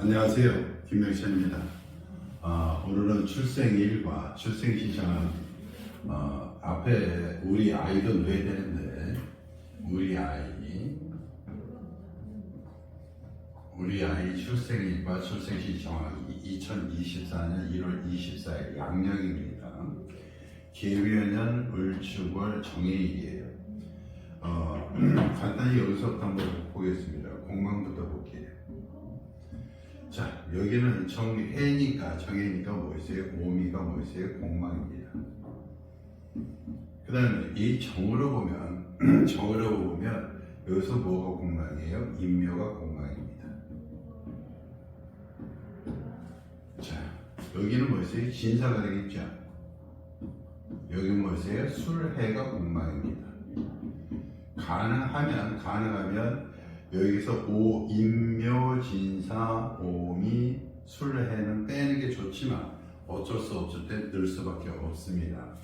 안녕하세요. 김명찬입니다. 아, 오늘은 출생일과 출생시장 어, 앞에 우리 아이도 넣어야 되는데 우리 아이 우리 아이 출생일과 출생시 정확히 2024년 1월 24일 양력입니다. 계위년 을축월 정해일이에요. 어, 간단히 여기서부터 한번 보겠습니다. 공망부터 볼게요. 자, 여기는 정해니까, 정해니까 뭐 있어요? 오미가 뭐 있어요? 공망입니다. 그 다음에 이 정으로 보면, 정으로 보면, 여기서 뭐가 공망이에요? 인묘가 공망입니다. 자, 여기는 뭐 있어요? 진사가 되겠죠? 여기는 뭐 있어요? 술해가 공망입니다. 가능하면, 가능하면, 여기서 오, 인묘, 진사, 오미, 술해는 빼는 게 좋지만 어쩔 수 없을 때 넣을 수밖에 없습니다.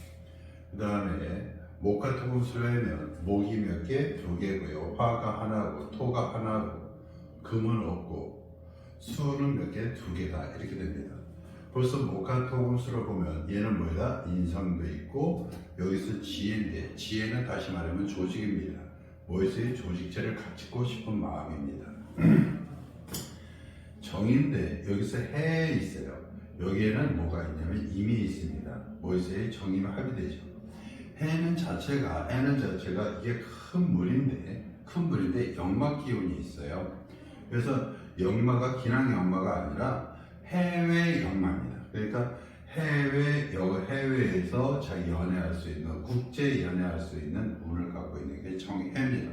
그 다음에 목화토금술하면 목이 몇 개? 두 개고요. 화가 하나고 토가 하나고 금은 없고 수는 몇 개? 두 개다 이렇게 됩니다. 벌써 목화토금술을 보면 얘는 뭐다? 인성도 있고 여기서 지혜인데 지혜는 다시 말하면 조직입니다. 뭐에서의 조직체를 갖추고 싶은 마음입니다. 정인데 여기서 해 있어요. 여기에는 뭐가 있냐면 임이 있습니다. 뭐에서의 정임이 합의되죠. 해는 자체가 해는 자체가 이게 큰 물인데 큰 물인데 역마 기운이 있어요. 그래서 역마가 기랑 역마가 아니라 해외 역마입니다. 그러니까 해외 여 해외에서 자기 연애할 수 있는 국제 연애할 수 있는 운을 갖고 있는 게 정해입니다.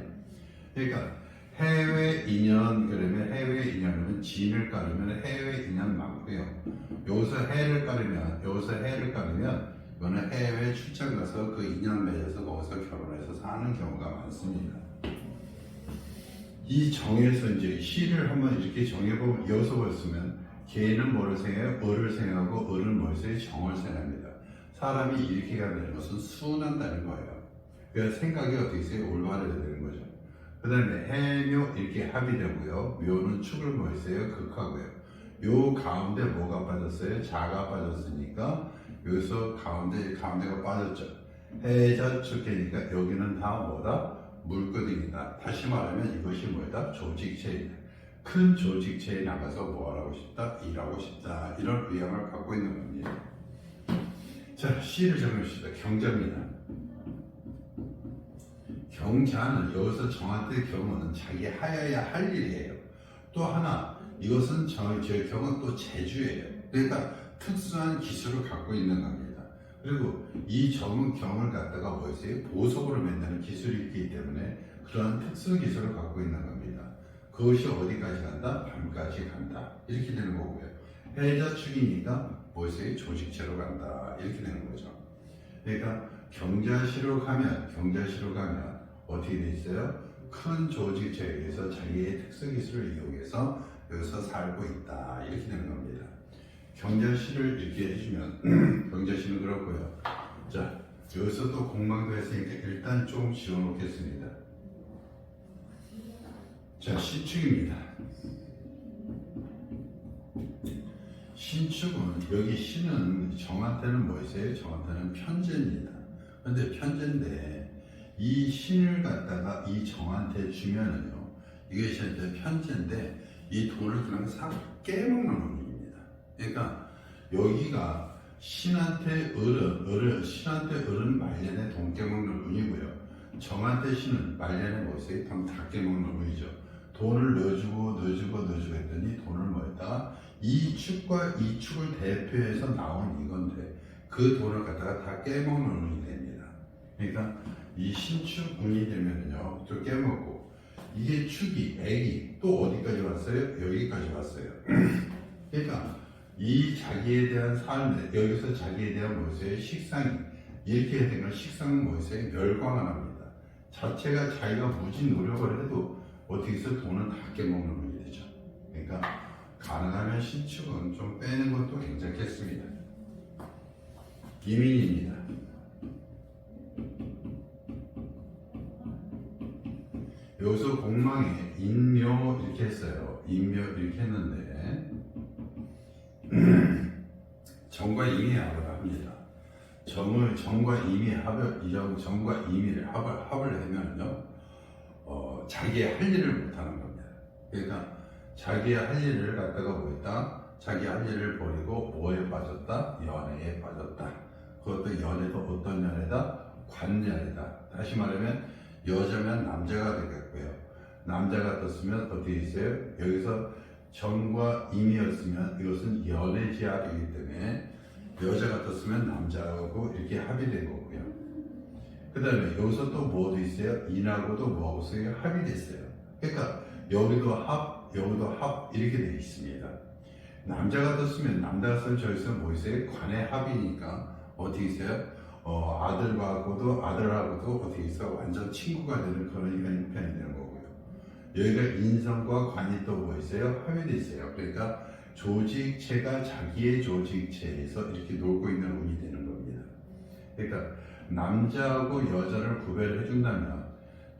그러니까 해외 인연 그러면 해외 인연은 진을 깔으면 해외 인연 많고요. 여기서 해를 깔으면 여기서 해를 깔으면 이거는 해외 출장 가서 그 인연 맺어서 거기서 결혼해서 사는 경우가 많습니다. 이 정에서 이제 시를 한번 이렇게 정해보면 여기서 보였으면 개는 뭐를 생각해요? 을을 생각하고 을은 뭘 생각해요? 정을 생각합니다. 사람이 이렇게 가는 것은 순한다는 거예요. 그래서 생각이 어떻게 있어요? 올바르게 되는 거죠. 그 다음에 해묘 이렇게 합의되고요. 묘는 축을 뭐 있어요? 극하고요. 요 가운데 뭐가 빠졌어요? 자가 빠졌으니까 여기서 가운데 가운데가 빠졌죠. 해자 축계니까 여기는 다 뭐다? 물거등이다. 다시 말하면 이것이 뭐다? 조직체이다. 큰 조직체에 나가서 뭐 하고 싶다? 일하고 싶다. 이런 의향을 갖고 있는 겁니다. 자, C를 정해봅시다. 경자입니다. 경자는 여기서 정한테 경은 자기 하여야 할 일이에요. 또 하나, 이것은 저, 저 경은 또 재주예요. 그러니까 특수한 기술을 갖고 있는 겁니다. 그리고 이 정은 경을 갖다가 뭐였어요? 보석으로 만드는 기술이 있기 때문에 그러한 특수 기술을 갖고 있는 겁니다. 그것이 어디까지 간다? 밤까지 간다. 이렇게 되는 거고요. 해자 축이니까 뭐였어요? 조직체로 간다. 이렇게 되는 거죠. 그러니까 경자시로 가면, 경자시로 가면 어떻게 돼 있어요? 큰 조직체에서 자기의 특수 기술을 이용해서 여기서 살고 있다. 이렇게 되는 겁니다. 경자시를 이렇게 해주면, 경자시는 그렇고요. 자, 여기서 또 공방도 했으니까 일단 좀 지워놓겠습니다. 자, 신축입니다. 신축은 여기 신은 정한테는 뭐였어요? 정한테는 편제입니다. 근데 편제인데 이 신을 갖다가 이 정한테 주면은요 이것이 이제 편제인데 이 돈을 그냥 싹 깨먹는 놈입니다. 그러니까 여기가 신한테 을은 을은 신한테 을은 말년에 돈 깨먹는 운이고요. 정한테 신은 말년에 뭐였어요? 돈다 깨먹는 운이죠. 돈을 넣어주고 넣어주고 넣어주고 했더니 돈을 뭐했다가 이 축과 이 축을 대표해서 나온 이건데 그 돈을 갖다가 다 깨먹는 운이 됩니다. 그러니까 이 신축 운이 되면요 또 깨먹고 이게 축이 액이 또 어디까지 왔어요? 여기까지 왔어요. 그러니까 이 자기에 대한 삶에 여기서 자기에 대한 무엇이에요? 식상이 이렇게 되면 식상은 무엇이에요? 멸광을 합니다. 자체가 자기가 무지 노력을 해도 어떻게 해서 돈은 다 깨먹는 분이 되죠. 그러니까 가능하면 신축은 좀 빼는 것도 괜찮겠습니다. 이민입니다. 여기서 공망에 인묘 이렇게 했어요. 인묘 이렇게 했는데 정과 임의 합을 합니다. 정을 정과 임의 합을 이정 정과 임의를 합을 합을 하면요, 어, 자기의 할 일을 못하는 겁니다. 그러니까 자기의 할 일을 갖다가 뭐했다? 자기 할 일을 버리고 뭐에 빠졌다? 연애에 빠졌다. 그것도 연애도 어떤 연애다? 관연애다. 다시 말하면 여자면 남자가 되겠고요. 남자가 떴으면 어떻게 있어요? 여기서 정과 임이었으면 이것은 연애지합이기 때문에 여자가 떴으면 남자하고 이렇게 합의된 거고요. 그 다음에 여기서 또 뭐도 있어요? 인하고도 뭐하고 있어요? 합이 됐어요. 그러니까 여기도 합, 여기도 합 이렇게 되어 있습니다. 남자가 떴으면 남자가 쓴 저기서 뭐 있어요? 관의 합이니까 어떻게 있어요? 어, 아들하고도 아들하고도 어떻게 있어? 완전 친구가 되는 그런 형편이 되는 거고요. 여기가 인성과 관이 또 뭐 있어요? 합이 돼 있어요. 그러니까 조직체가 자기의 조직체에서 이렇게 놀고 있는 운이 되는 겁니다. 그러니까 남자하고 여자를 구별해 준다면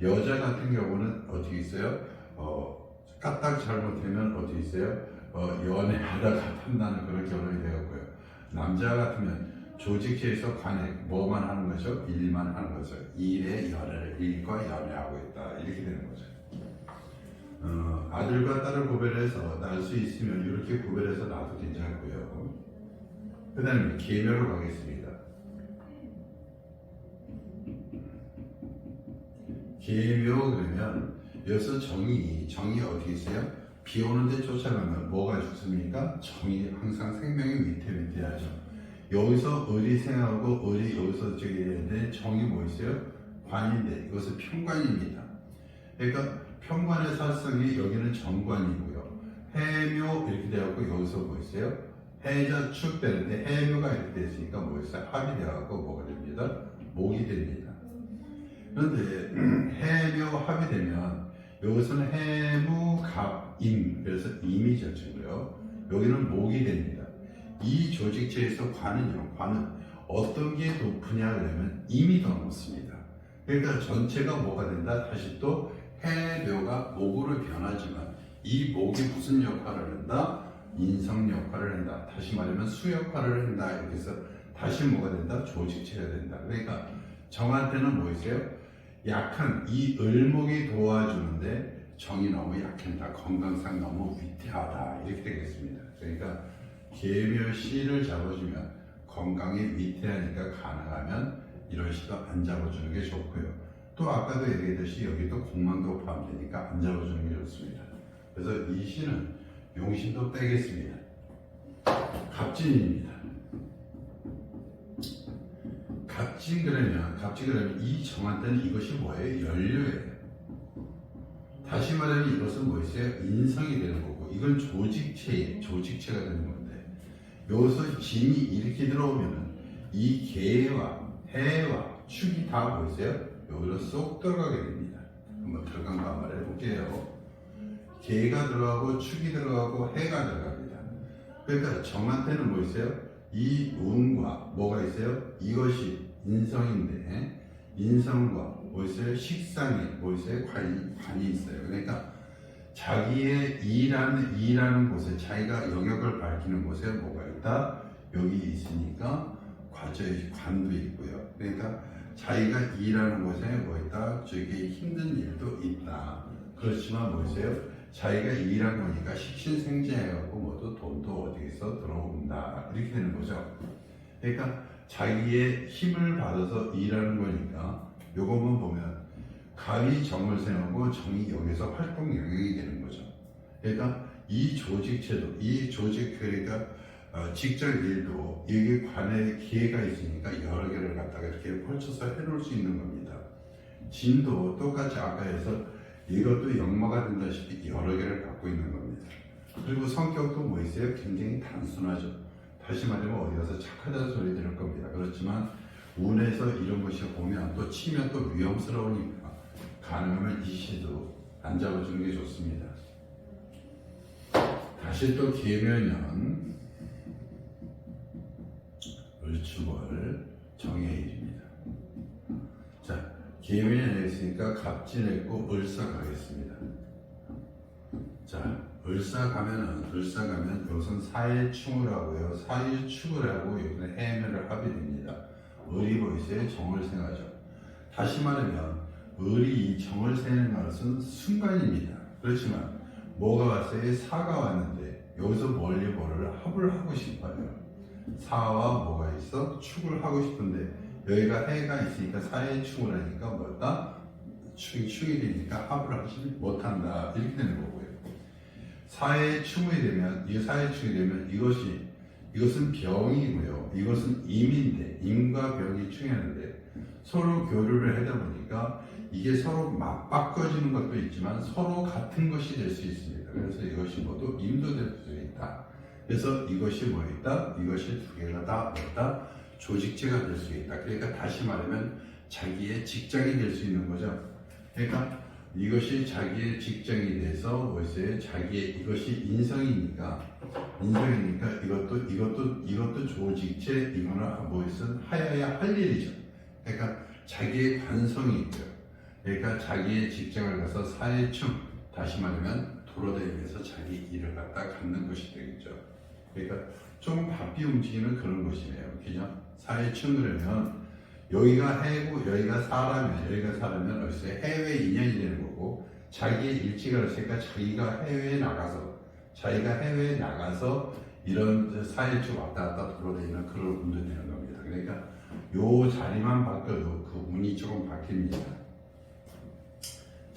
여자 같은 경우는 어떻게 있어요? 어, 까딱 잘못하면 어떻게 있어요? 어, 연애하다가 판다는 그런 결혼이 되었고요. 남자 같으면 조직체에서 관해 뭐만 하는 거죠? 일만 하는 거죠. 일에 연애를 일과 연애하고 있다 이렇게 되는 거죠. 어, 아들과 딸을 구별해서 낳을 수 있으면 이렇게 구별해서 낳아도 괜찮고요. 그 다음에 계묘로 가겠습니다. 계묘 그러면 여기서 정이 정이 어떻게 있어요? 비 오는데 쫓아가면 뭐가 죽습니까? 정이 항상 생명이 밑에 밑에 하죠. 여기서 을이 생하고 을이 여기서 저기 있는데 정이 뭐 있어요? 관인데 이것은 편관입니다. 그러니까 편관의 사성이 여기는 정관이고요. 해묘 이렇게 되었고 여기서 뭐 있어요? 해자 축 되는데 해묘가 이렇게 됐으니까 뭐 있어요? 합이 되어갖고 뭐가 됩니다? 목이 됩니다. 그런데 해묘 합이 되면 여기서는 해무 갑임 그래서 임이 젖히고요. 여기는 목이 됩니다. 이 조직체에서 관은요. 관은 어떤 게 높으냐 그러면 임이 더 높습니다. 그러니까 전체가 뭐가 된다? 다시 또 해묘가 목으로 변하지만 이 목이 무슨 역할을 한다? 인성 역할을 한다. 다시 말하면 수 역할을 한다. 이렇게 해서 다시 뭐가 된다? 조직체가 된다. 그러니까 정한테는 뭐 있어요? 약한 이 을목이 도와주는데 정이 너무 약한다. 건강상 너무 위태하다. 이렇게 되겠습니다. 그러니까 계묘씨를 잡아주면 건강이 위태하니까 가능하면 이런 시도 안 잡아주는 게 좋고요. 또 아까도 얘기했듯이 여기도 공망도 포함되니까 안 잡아주는 게 좋습니다. 그래서 이 시는 용신도 빼겠습니다. 갑진입니다. 갑진 그러면 갑진 그러면 이 정한테는 이것이 뭐예요? 연료예요. 다시 말하면 이것은 뭐였어요? 인성이 되는 거고 이건 조직체 조직체가 되는 건데 여기서 진이 이렇게 들어오면은 이 개와 해와 축이 다 뭐였어요? 여기로 쏙 들어가게 됩니다. 한번 들어간 거 한번 해볼게요. 개가 들어가고 축이 들어가고 해가 들어갑니다. 그러니까 정한테는 뭐 있어요? 이 운과 뭐가 있어요? 이것이 인성인데 인성과? 식상이 뭐 있어요? 관이, 관이 있어요. 그러니까 자기의 일하는 일하는 곳에 자기가 영역을 밝히는 곳에 뭐가 있다? 여기 있으니까 과저의 관도 있고요. 그러니까 자기가 일하는 곳에 뭐 있다? 저기 힘든 일도 있다. 그렇지만 뭐 있어요? 자기가 일한 거니까 식신생재해갖고 뭐또 돈도 어디서 들어온다 이렇게 되는 거죠. 그러니까 자기의 힘을 받아서 일하는 거니까 요것만 보면 갑이 정을 세우고 정이 여기서 활동 영역이 되는 거죠. 그러니까 이 조직체도 이 조직 그러니까 어, 직접 일도 여기 관에 기회가 있으니까 여러 개를 갖다가 이렇게 펼쳐서 해놓을 수 있는 겁니다. 진도 똑같이 아까 해서 이것도 역마가 된다시피 여러 개를 갖고 있는 겁니다. 그리고 성격도 뭐 있어요? 굉장히 단순하죠. 다시 말하면 어디 가서 착하다는 소리 들을 겁니다. 그렇지만 운에서 이런 것이 오면 또 치면 또 위험스러우니까 가능하면 이 시도 안 잡아주는 게 좋습니다. 다시 또 계면연 을축월 정해일입니다. 자, 기회이 내있으니까 갑진했고 을사 가겠습니다. 자, 을사 가면은 을사 가면 여기선 사일충을 하고요. 사일축을 하고 여기는 해면을 합이 됩니다. 을이 보이세요? 정을 생하죠. 다시 말하면 을이 이 정을 세는 것은 순간입니다. 그렇지만 뭐가 왔어요? 사가 왔는데 여기서 멀리 뭐를 합을 하고 싶어요. 사와 뭐가 있어? 축을 하고 싶은데 여기가 해가 있으니까 사의 축을 하니까 뭐다? 축이 축이 되니까 합을 하지 못한다 이렇게 되는 거고요. 사의 축이 되면 이 사의 축이 되면 이것이 이것은 병이고요. 이것은 임인데 임과 병이 충하는데 서로 교류를 하다 보니까 이게 서로 맞바꿔지는 것도 있지만 서로 같은 것이 될 수 있습니다. 그래서 이것이 모두 임도 될 수 있다. 그래서 이것이 뭐 있다? 이것이 두 개가 다 뭐다? 조직체가 될 수 있다. 그러니까 다시 말하면 자기의 직장이 될 수 있는 거죠. 그러니까 이것이 자기의 직장이 돼서 뭐있어요 자기의 이것이 인성이니까 인성이니까 이것도 이것도 이것도 조직체 이거는 뭐 있어 하여야 할 일이죠. 그러니까 자기의 관성이 있고요. 그러니까 자기의 직장을 가서 사회충 다시 말하면 돌아다니면서 자기 일을 갖다 갖는 것이 되겠죠. 그러니까 좀 바삐 움직이는 그런 것이네요. 그죠? 사회충 그러면 여기가 해고 여기가 사라면 여기가 사라면 어디서 해외 인연이 되는 거고 자기의 일치가 없으니까 자기가 해외에 나가서 자기가 해외에 나가서 이런 사회충 왔다 갔다 돌아다니는 그런 운도 되는 겁니다. 그러니까 요 자리만 바뀌어도 그 운이 조금 바뀝니다.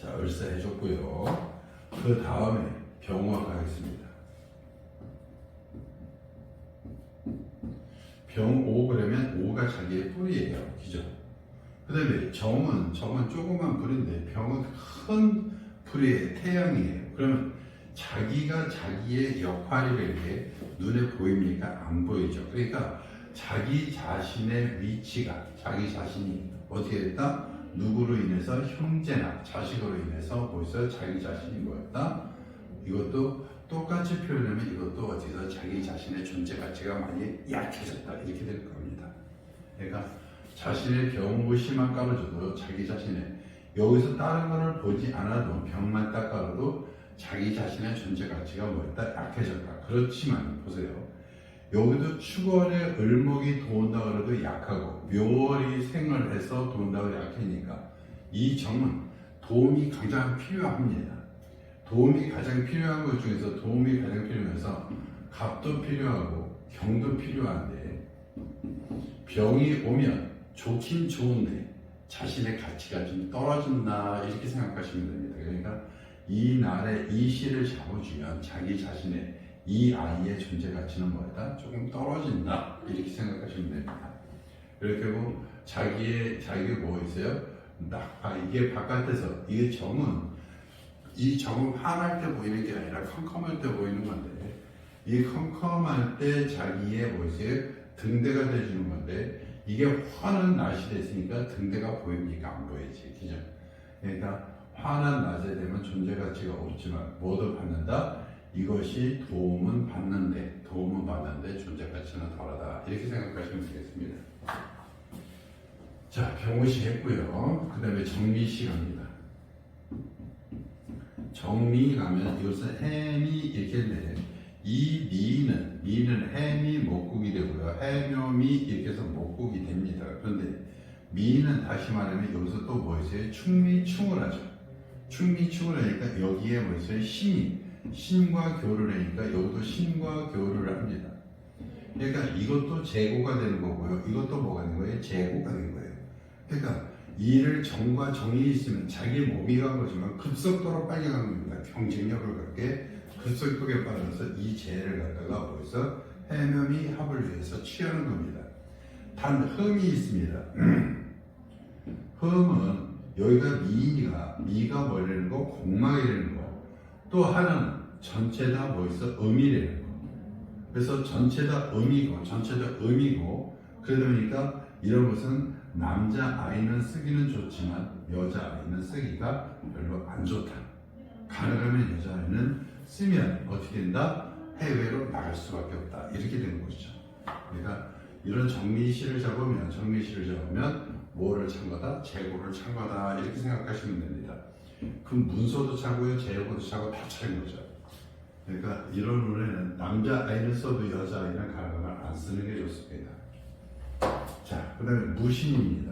자, 을사 해줬고요. 그 다음에 병화 가겠습니다. 병오 그러면 오가 자기의 뿌리예요. 그죠? 그 다음에 정은, 정은 조그만 뿌리인데 병은 큰 뿌리의 태양이에요. 그러면 자기가 자기의 역할이라는 게 눈에 보입니까? 안 보이죠. 그러니까 자기 자신의 위치가 자기 자신이 어떻게 됐다? 누구로 인해서 형제나 자식으로 인해서 벌써 자기 자신이 뭐였다? 이것도 똑같이 표현하면 이것도 어디서 자기 자신의 존재 가치가 많이 약해졌다 이렇게 될 겁니다. 그러니까 자신의 병 의심만 깔아줘도 자기 자신의 여기서 다른 거를 보지 않아도 병만 딱 깔아도 자기 자신의 존재 가치가 뭐였다 약해졌다. 그렇지만 보세요. 여기도 축월에 을목이 도운다 그래도 약하고 묘월이 생을 해서 도운다고 약하니까 이 정은 도움이 가장 필요합니다. 도움이 가장 필요한 것 중에서 도움이 가장 필요해서 갑도 필요하고 경도 필요한데 병이 오면 좋긴 좋은데 자신의 가치가 좀 떨어진다 이렇게 생각하시면 됩니다. 그러니까 이 날에 이 시를 잡아주면 자기 자신의 이 아이의 존재 가치는 뭐다? 조금 떨어진다 이렇게 생각하시면 됩니다. 이렇게 하고 자기의 자기가 뭐 있어요? 딱 아, 이게 바깥에서 이게 정은 이 정은 화날 때 보이는 게 아니라 컴컴할 때 보이는 건데 이 컴컴할 때 자기의 뭐 있어요? 등대가 돼주는 건데 이게 화는 낮이 됐으니까 등대가 보입니까? 안 보이지, 그죠? 그러니까 화난 낮에 되면 존재 가치가 없지만 모두 받는다. 이것이 도움은 받는데 도움은 받는데 존재 가치는 덜하다 이렇게 생각하시면 되겠습니다. 자 병호시 했고요. 그 다음에 정미시 갑니다. 정미 가면 이것은 해미 이렇게 했는데 이 미는 미는 해미 목국이 되고요. 해묘미 이렇게 해서 목국이 됩니다. 그런데 미는 다시 말하면 여기서 또 뭐 있어요? 충미충을 하죠. 충미충을 하니까 여기에 뭐 있어요? 신이 신과 교를 하니까 여기도 신과 교를 합니다. 그러니까 이것도 재고가 되는 거고요. 이것도 뭐가 되는 거예요? 재고가 되는 거예요. 그러니까 이를 정과 정이 있으면 자기 몸이 간 거지만 급속도로 빨리 가는 겁니다. 경쟁력을 갖게 급속도에 빠져서 이 재를 갖다가 어디서 해면이 합을 위해서 취하는 겁니다. 단 흠이 있습니다. 흠은 여기가 미가 미가 뭐라는 거 공망이라는 거. 또 하나는 전체 다뭐 있어 음이라는 거. 그래서 전체 다 음이고 전체 다 음이고 그러다 보니까 이런 것은 남자 아이는 쓰기는 좋지만 여자 아이는 쓰기가 별로 안 좋다. 가능하면 여자 아이는 쓰면 어떻게 된다? 해외로 나갈 수밖에 없다. 이렇게 되는 것이죠. 그러니까 이런 정미시를 잡으면 정미시를 잡으면 뭐를 찬 거다? 재고를 찬 거다. 이렇게 생각하시면 됩니다. 그 문서도 차고요, 재고도 차고 다 차인 거죠. 그러니까 이런 운에는 남자 아이는 써도 여자 아이는 가방을 안 쓰는 게 좋습니다. 다음에 무신입니다.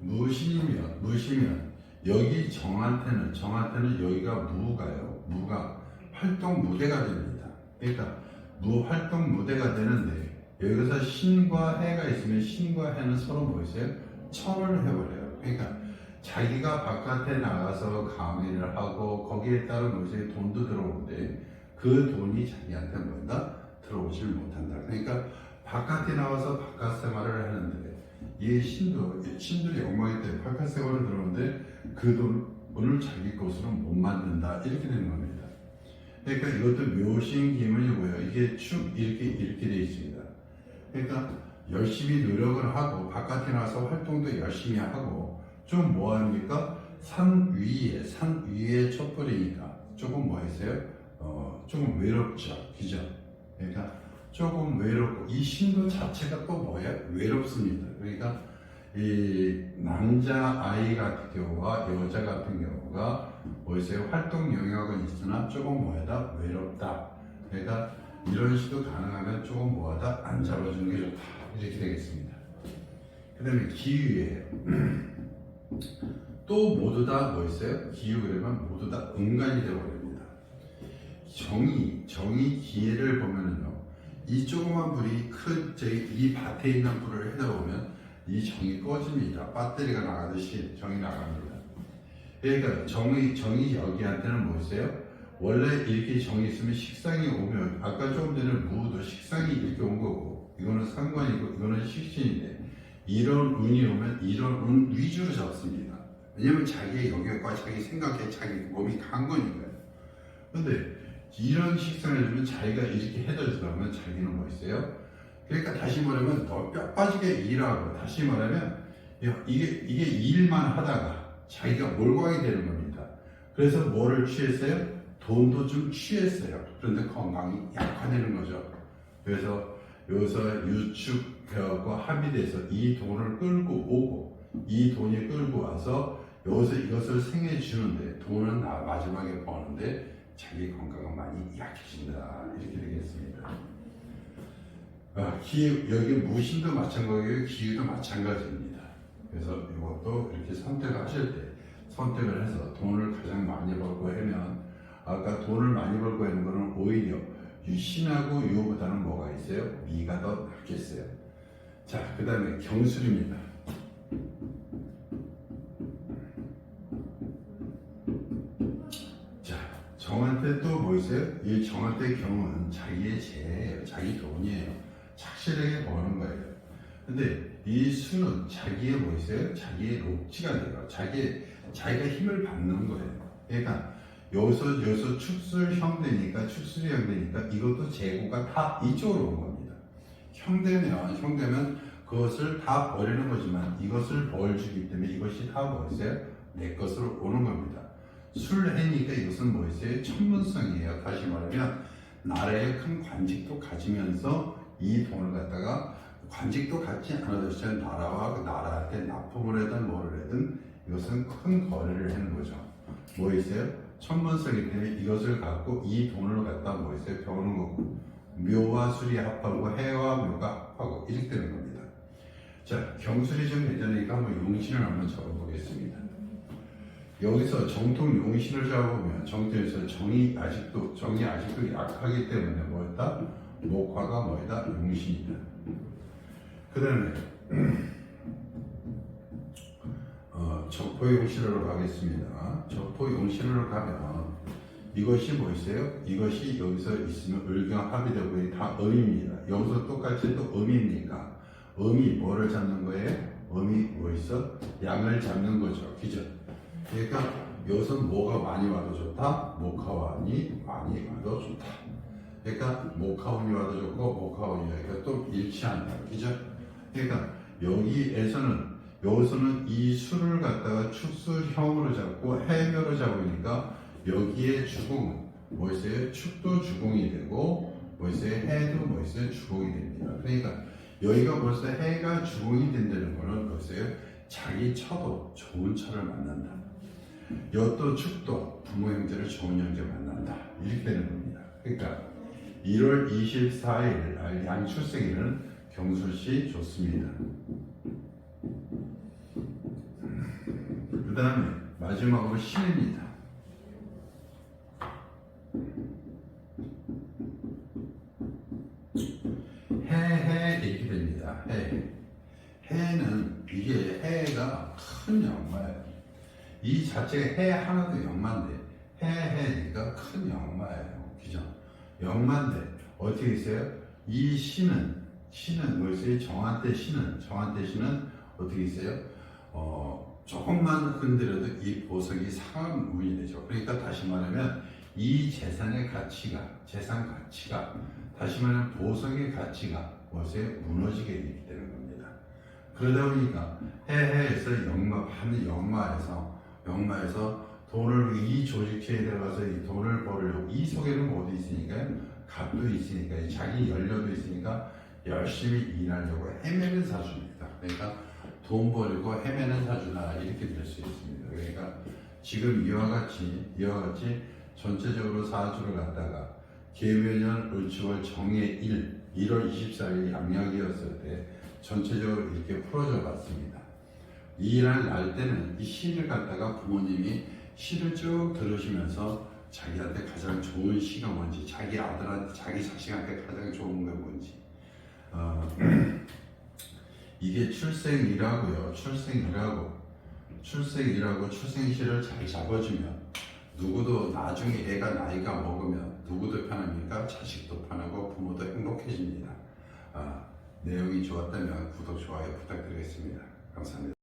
무신이면, 무시면, 여기 정한테는, 정한테는 여기가 무가요. 무가 활동 무대가 됩니다. 그러니까 무활동 무대가 되는데, 여기서 신과 해가 있으면 신과 해는 서로 뭐 있어요? 철을 해버려요. 그러니까 자기가 바깥에 나가서 강의를 하고 거기에 따른 뭐지 돈도 들어오는데 그 돈이 자기한테 뭔가 들어오질 못한다. 그러니까 바깥에 나와서 바깥 생활을 하는데 이 신도 신들이 엉망이 때 바깥 생활을 들어오는데 그 돈을 자기 것으로 못 만든다 이렇게 되는 겁니다. 그러니까 이것도 묘신 기문이고요. 이게 축 이렇게 이렇게 되어 있습니다. 그러니까 열심히 노력을 하고 바깥에 나와서 활동도 열심히 하고 좀 뭐 합니까? 산 위에 산 위에 촛불이니까 조금 뭐 있어요? 어 조금 외롭죠, 그죠? 그러니까 조금 외롭고 이 신도 자체가 또 뭐야? 외롭습니다. 그러니까 이 남자 아이 같은 경우와 여자 같은 경우가 뭐 있어요? 활동 영역은 있으나 조금 뭐하다? 외롭다. 그러니까 이런 식도 가능하면 조금 뭐하다? 안 잡아주는 게 좋다. 이렇게 되겠습니다. 그 다음에 기유예요. 또 모두 다 뭐 있어요? 기유 그러면 모두 다 은간이 되어버립니다. 정의, 정의 기회를 보면은요, 이 조그만 불이 큰, 이 밭에 있는 불을 해다 보면 이 정이 꺼집니다. 배터리가 나가듯이 정이 나갑니다. 그러니까 정의, 정의 여기한테는 뭐 있어요? 원래 이렇게 정이 있으면 식상이 오면, 아까 조금 전에 무도 식상이 이렇게 온 거고, 이거는 상관이고, 이거는 식신인데, 이런 운이 오면 이런 운 위주로 잡습니다. 왜냐면 자기의 영역과 자기 생각에 자기 몸이 간 거니까요. 근데 이런 식상을 주면 자기가 이렇게 해달라면 자기는 뭐 있어요? 그러니까 다시 말하면 더 뼈 빠지게 일하고 다시 말하면 이게 이게 일만 하다가 자기가 몰광이 되는 겁니다. 그래서 뭐를 취했어요? 돈도 좀 취했어요. 그런데 건강이 약화되는 거죠. 그래서 여기서 유축하고 합의돼서 이 돈을 끌고 오고 이 돈이 끌고 와서 여기서 이것을 생해 주는데 돈은 나 마지막에 버는데 자기 건강은 많이 약해진다 이렇게 되겠습니다. 아, 기 여기 무신도 마찬가지고 기후도 마찬가지입니다. 그래서 이것도 이렇게 선택을 하실 때 선택을 해서 돈을 가장 많이 벌고 하면 아까 돈을 많이 벌고 하는 거는 오히려 신하고 유보다는 뭐가 있어요? 미가 더 낫겠어요. 자, 그 다음에 경술입니다. 있어요? 이 정한테 경우는 자기의 재예요. 자기 돈이에요. 착실하게 버는 거예요. 근데 이 수는 자기의 뭐 있어요? 자기의 록지가 돼요. 자기, 자기가 힘을 받는 거예요. 그러니까 여기서 여기서 축술형 되니까 축술형 되니까 이것도 재고가 다 이쪽으로 온 겁니다. 형 되면 형 되면 그것을 다 버리는 거지만 이것을 벌 주기 때문에 이것이 다 뭐였어요? 내 것으로 오는 겁니다. 술해니까 이것은 뭐였어요? 천문성이에요. 다시 말하면 나라의 큰 관직도 가지면서 이 돈을 갖다가 관직도 갖지 않아도 진 나라와 그 나라한테 납품을 하든 뭐를 하든 이것은 큰 거래를 하는 거죠. 뭐 있어요? 천문성이기 때문에 이것을 갖고 이 돈을 갖다 뭐 있어요? 배우는 거고 묘와 술이 합하고 해와 묘가 합하고 이렇게 되는 겁니다. 자 경술이 좀 되자니까 한번 용신을 한번 잡아보겠습니다. 여기서 정통 용신을 잡아보면 정통에서 정이 아직도 정이 아직도 약하기 때문에 뭐였다? 목화가 뭐이다? 용신이다. 그 다음에 어, 적포 용신으로 가겠습니다. 적포 용신으로 가면 이것이 뭐 있어요? 이것이 여기서 있으면 을경 합의되고 다 음입니다. 여기서 똑같이 또 음입니까? 음이 뭐를 잡는 거예요? 음이 뭐 있어? 양을 잡는 거죠. 그죠? 그러니까 여기서 뭐가 많이 와도 좋다? 목화원이 많이 와도 좋다. 그러니까 목화원이 와도 좋고 목화원이 와도 또 일치한다. 그죠? 그러니까 여기에서는 여기서는 이 수를 갖다가 축수형으로 잡고 해묘로 잡으니까 여기에 주공 뭐 있어요? 축도 주공이 되고 뭐 있어요? 해도 뭐 있어요? 주공이 됩니다. 그러니까 여기가 벌써 해가 주공이 된다는 거는 벌써요 자기 처도 좋은 처를 만난다. 여또 축도 부모 형제를 좋은 형제 만난다. 이렇게 되는 겁니다. 그러니까 1월 24일 양 출생일은 경술시 좋습니다. 그 다음에 마지막으로 신입니다. 해해 이렇게 됩니다. 해. 해는 이게 해가 큰 영마예요. 이 자체가 해 하나도 영마인데 해해니까 큰 영마예요. 그죠? 영마인데 어떻게 있어요? 이 신은 신은 뭐였어요? 정한때 신은 정한때 신은 어떻게 있어요? 어, 조금만 흔들어도 이 보석이 상한 운이 되죠. 그러니까 다시 말하면 이 재산의 가치가 재산 가치가 다시 말하면 보석의 가치가 뭐세요? 무너지게 되는 겁니다. 그러다 보니까 해해에서 영마 하는 영마에서 영마에서 돈을 이 조직체에 들어가서 이 돈을 벌려고 이 속에는 뭐도 있으니까요? 값도 있으니까 자기 연료도 있으니까 열심히 일하려고 헤매는 사주입니다. 그러니까 돈 벌고 헤매는 사주다 이렇게 될 수 있습니다. 그러니까 지금 이와 같이 이와 같이 전체적으로 사주를 갖다가 계묘년 을추월 정의 1 1월 24일 양력이었을 때 전체적으로 이렇게 풀어져 봤습니다. 이날 날 때는 이 시를 갖다가 부모님이 시를 쭉 들으시면서 자기한테 가장 좋은 시가 뭔지 자기 아들한테 자기 자식한테 가장 좋은 게 뭔지 어, 이게 출생이라고요 출생이라고 출생이라고 출생시를 잘 잡아주면 누구도 나중에 애가 나이가 먹으면 누구도 편합니까? 자식도 편하고 부모도 행복해집니다. 아, 내용이 좋았다면 구독, 좋아요 부탁드리겠습니다. 감사합니다.